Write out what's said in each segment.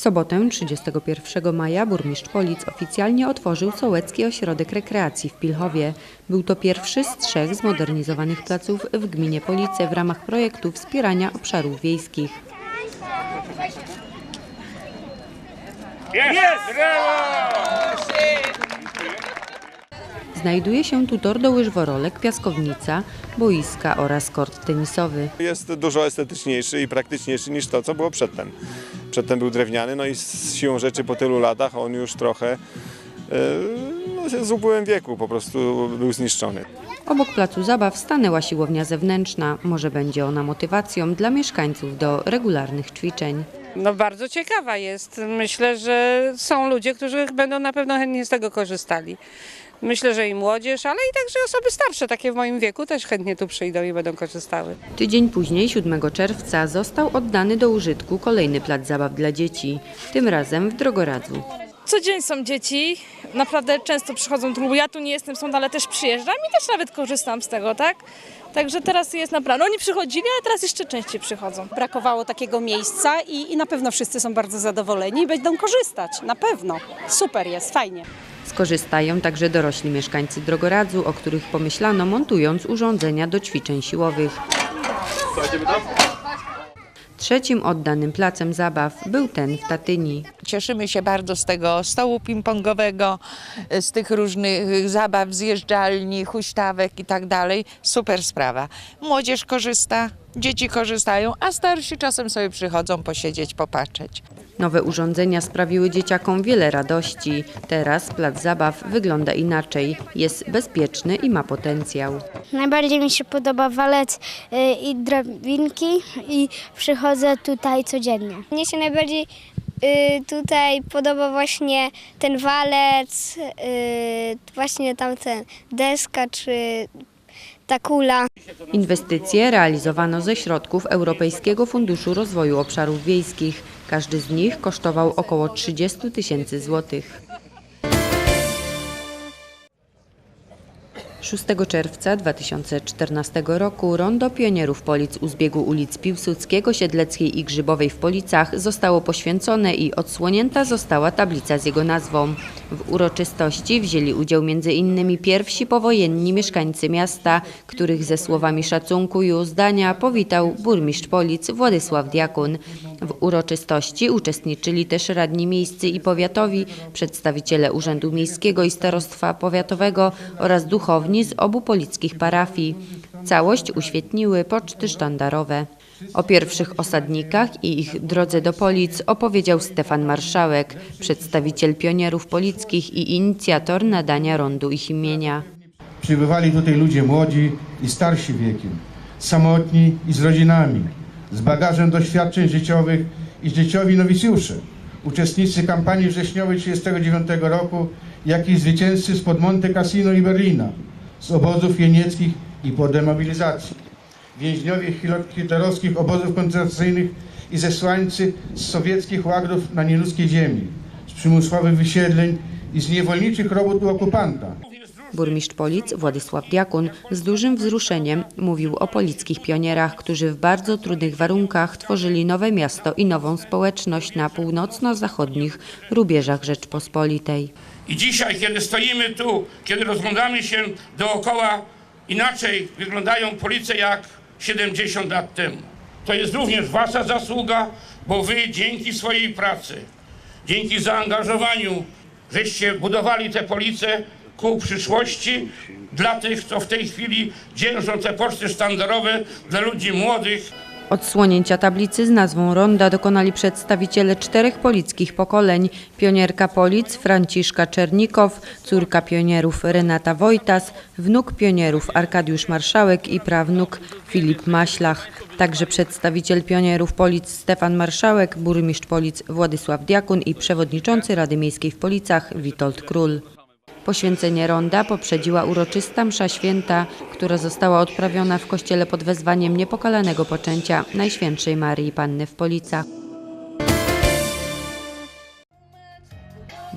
W sobotę 31 maja burmistrz Polic oficjalnie otworzył Sołecki Ośrodek Rekreacji w Pilchowie. Był to pierwszy z trzech zmodernizowanych placów w gminie Police w ramach projektu wspierania obszarów wiejskich. Jest! Znajduje się tu tor do łyżworolek, piaskownica, boiska oraz kort tenisowy. Jest dużo estetyczniejszy i praktyczniejszy niż to, co było przedtem. Przedtem był drewniany, no i z siłą rzeczy po tylu latach on już trochę yy, no, z upływem wieku po prostu był zniszczony. Obok placu zabaw stanęła siłownia zewnętrzna. Może będzie ona motywacją dla mieszkańców do regularnych ćwiczeń. No bardzo ciekawa jest. Myślę, że są ludzie, którzy będą na pewno chętnie z tego korzystali. Myślę, że i młodzież, ale i także osoby starsze, takie w moim wieku, też chętnie tu przyjdą i będą korzystały. Tydzień później, 7 czerwca, został oddany do użytku kolejny plac zabaw dla dzieci, tym razem w Drogoradzu. Co dzień są dzieci, naprawdę często przychodzą tu, ja tu nie jestem stąd, ale też przyjeżdżam i też nawet korzystam z tego, tak? Także teraz jest naprawdę, oni przychodzili, ale teraz jeszcze częściej przychodzą. brakowało takiego miejsca i, i na pewno wszyscy są bardzo zadowoleni i będą korzystać, na pewno. Super jest, fajnie. Skorzystają także dorośli mieszkańcy Drogoradzu, o których pomyślano montując urządzenia do ćwiczeń siłowych. Trzecim oddanym placem zabaw był ten w Tatyni. Cieszymy się bardzo z tego stołu ping-pongowego, z tych różnych zabaw, zjeżdżalni, huśtawek i tak dalej. Super sprawa. Młodzież korzysta, dzieci korzystają, a starsi czasem sobie przychodzą posiedzieć, popatrzeć. Nowe urządzenia sprawiły dzieciakom wiele radości. Teraz plac zabaw wygląda inaczej. Jest bezpieczny i ma potencjał. Najbardziej mi się podoba walec y, i drabinki i przychodzę tutaj codziennie. Mnie się najbardziej y, tutaj podoba właśnie ten walec, y, właśnie tamten deska czy ta kula. Inwestycje realizowano ze środków Europejskiego Funduszu Rozwoju Obszarów Wiejskich. Każdy z nich kosztował około 30 tysięcy złotych. 6 czerwca 2014 roku Rondo Pionierów Polic u zbiegu ulic Piłsudskiego, Siedleckiej i Grzybowej w Policach zostało poświęcone i odsłonięta została tablica z jego nazwą. W uroczystości wzięli udział m.in. pierwsi powojenni mieszkańcy miasta, których ze słowami szacunku i uzdania powitał burmistrz Polic Władysław Diakun. W uroczystości uczestniczyli też radni miejscy i powiatowi, przedstawiciele Urzędu Miejskiego i Starostwa Powiatowego oraz duchowni z obu polickich parafii. Całość uświetniły poczty sztandarowe. O pierwszych osadnikach i ich drodze do Polic opowiedział Stefan Marszałek, przedstawiciel pionierów polickich i inicjator nadania rondu ich imienia. Przybywali tutaj ludzie młodzi i starsi wiekiem, samotni i z rodzinami, z bagażem doświadczeń życiowych i dzieciowi nowicjusze, uczestnicy kampanii wrześniowej 1939 roku, jak i zwycięzcy spod Monte Cassino i Berlina, z obozów jenieckich i po demobilizacji, więźniowie hitlerowskich obozów koncentracyjnych i zesłańcy z sowieckich łagdów na nieludzkiej ziemi, z przymusowych wysiedleń i z niewolniczych robót u okupanta. Burmistrz Polic Władysław Diakun z dużym wzruszeniem mówił o polickich pionierach, którzy w bardzo trudnych warunkach tworzyli nowe miasto i nową społeczność na północno-zachodnich rubieżach Rzeczpospolitej. I dzisiaj, kiedy stoimy tu, kiedy rozglądamy się dookoła, inaczej wyglądają Police jak 70 lat temu. To jest również wasza zasługa, bo wy dzięki swojej pracy, dzięki zaangażowaniu, żeście budowali te Police ku przyszłości dla tych, co w tej chwili dzierżą te poczty sztandarowe, dla ludzi młodych, Odsłonięcia tablicy z nazwą Ronda dokonali przedstawiciele czterech polickich pokoleń. Pionierka Polic Franciszka Czernikow, córka pionierów Renata Wojtas, wnuk pionierów Arkadiusz Marszałek i prawnuk Filip Maślach. Także przedstawiciel pionierów Polic Stefan Marszałek, burmistrz Polic Władysław Diakun i przewodniczący Rady Miejskiej w Policach Witold Król. Poświęcenie ronda poprzedziła uroczysta msza święta, która została odprawiona w kościele pod wezwaniem niepokalanego poczęcia Najświętszej Marii Panny w Policach.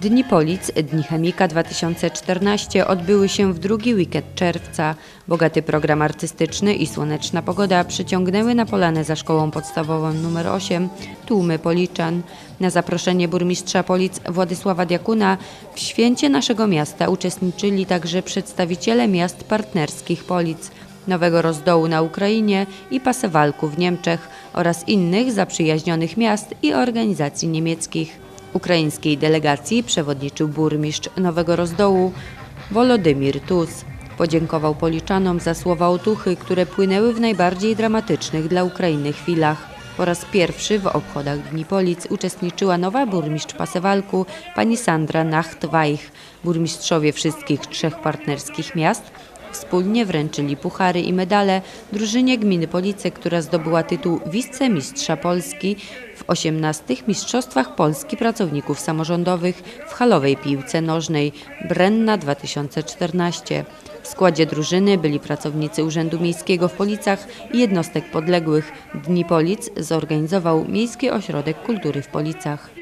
Dni Polic, Dni Chemika 2014 odbyły się w drugi weekend czerwca. Bogaty program artystyczny i słoneczna pogoda przyciągnęły na polanę za szkołą podstawową nr 8 tłumy Policzan. Na zaproszenie burmistrza Polic Władysława Diakuna w święcie naszego miasta uczestniczyli także przedstawiciele miast partnerskich Polic, Nowego Rozdołu na Ukrainie i Pasewalku w Niemczech oraz innych zaprzyjaźnionych miast i organizacji niemieckich. Ukraińskiej delegacji przewodniczył burmistrz Nowego Rozdołu Wolodymir Tus. Podziękował Policzanom za słowa otuchy, które płynęły w najbardziej dramatycznych dla Ukrainy chwilach. Po raz pierwszy w obchodach Dni Polic uczestniczyła nowa burmistrz Pasewalku, pani Sandra Nacht-Weich. Burmistrzowie wszystkich trzech partnerskich miast Wspólnie wręczyli puchary i medale drużynie gminy Police, która zdobyła tytuł wicemistrza Polski w 18 Mistrzostwach Polski Pracowników Samorządowych w halowej piłce nożnej Brenna 2014. W składzie drużyny byli pracownicy Urzędu Miejskiego w Policach i jednostek podległych. Dni Polic zorganizował Miejski Ośrodek Kultury w Policach.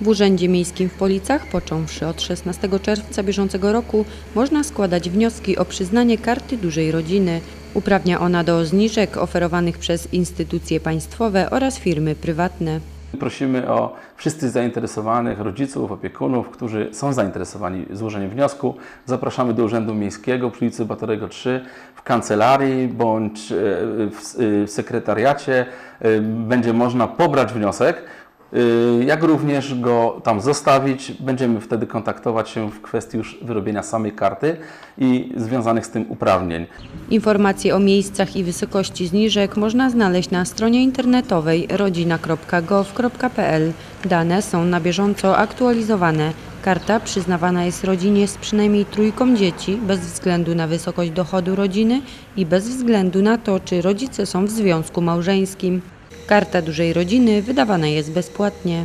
W Urzędzie Miejskim w Policach, począwszy od 16 czerwca bieżącego roku, można składać wnioski o przyznanie karty dużej rodziny. Uprawnia ona do zniżek oferowanych przez instytucje państwowe oraz firmy prywatne. Prosimy o wszystkich zainteresowanych rodziców, opiekunów, którzy są zainteresowani złożeniem wniosku. Zapraszamy do Urzędu Miejskiego przy ulicy Batorego 3 w kancelarii bądź e, w w sekretariacie. e, Będzie można pobrać wniosek, e, jak również go tam zostawić. Będziemy wtedy kontaktować się w kwestii już wyrobienia samej karty i związanych z tym uprawnień. Informacje o miejscach i wysokości zniżek można znaleźć na stronie internetowej rodzina.gov.pl. Dane są na bieżąco aktualizowane. Karta przyznawana jest rodzinie z przynajmniej trójką dzieci, bez względu na wysokość dochodu rodziny i bez względu na to, czy rodzice są w związku małżeńskim. Karta dużej rodziny wydawana jest bezpłatnie.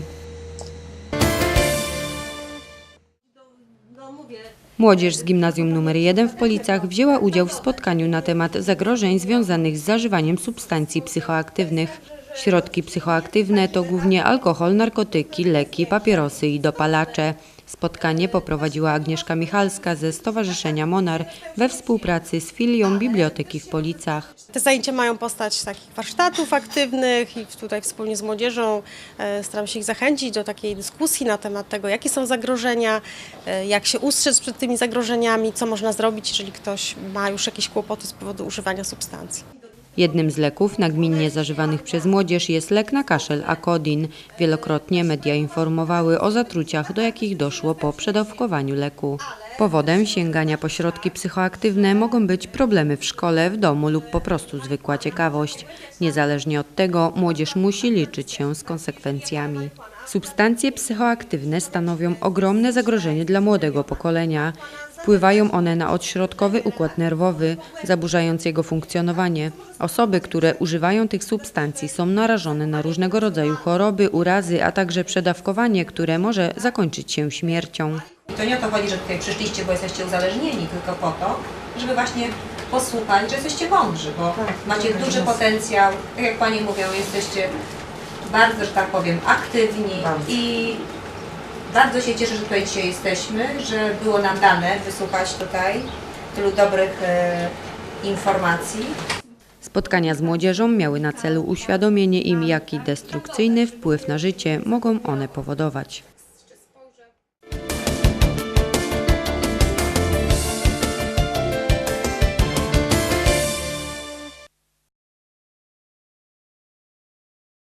Młodzież z gimnazjum nr 1 w Policach wzięła udział w spotkaniu na temat zagrożeń związanych z zażywaniem substancji psychoaktywnych. Środki psychoaktywne to głównie alkohol, narkotyki, leki, papierosy i dopalacze. Spotkanie poprowadziła Agnieszka Michalska ze Stowarzyszenia Monar we współpracy z filią Biblioteki w Policach. Te zajęcia mają postać takich warsztatów aktywnych i tutaj wspólnie z młodzieżą e, staram się ich zachęcić do takiej dyskusji na temat tego, jakie są zagrożenia, e, jak się ustrzec przed tymi zagrożeniami, co można zrobić, jeżeli ktoś ma już jakieś kłopoty z powodu używania substancji. Jednym z leków nagminnie zażywanych przez młodzież jest lek na kaszel Akodin. Wielokrotnie media informowały o zatruciach, do jakich doszło po przedawkowaniu leku. Powodem sięgania po środki psychoaktywne mogą być problemy w szkole, w domu lub po prostu zwykła ciekawość. Niezależnie od tego młodzież musi liczyć się z konsekwencjami. Substancje psychoaktywne stanowią ogromne zagrożenie dla młodego pokolenia. Wpływają one na odśrodkowy układ nerwowy, zaburzając jego funkcjonowanie. Osoby, które używają tych substancji są narażone na różnego rodzaju choroby, urazy, a także przedawkowanie, które może zakończyć się śmiercią. I to nie o to chodzi, że tutaj przyszliście, bo jesteście uzależnieni, tylko po to, żeby właśnie posłuchać, że jesteście mądrzy, bo macie duży potencjał, tak jak Pani mówią, jesteście bardzo, że tak powiem, aktywni i bardzo się cieszę, że tutaj dzisiaj jesteśmy, że było nam dane wysłuchać tutaj tylu dobrych e, informacji. Spotkania z młodzieżą miały na celu uświadomienie im, jaki destrukcyjny wpływ na życie mogą one powodować.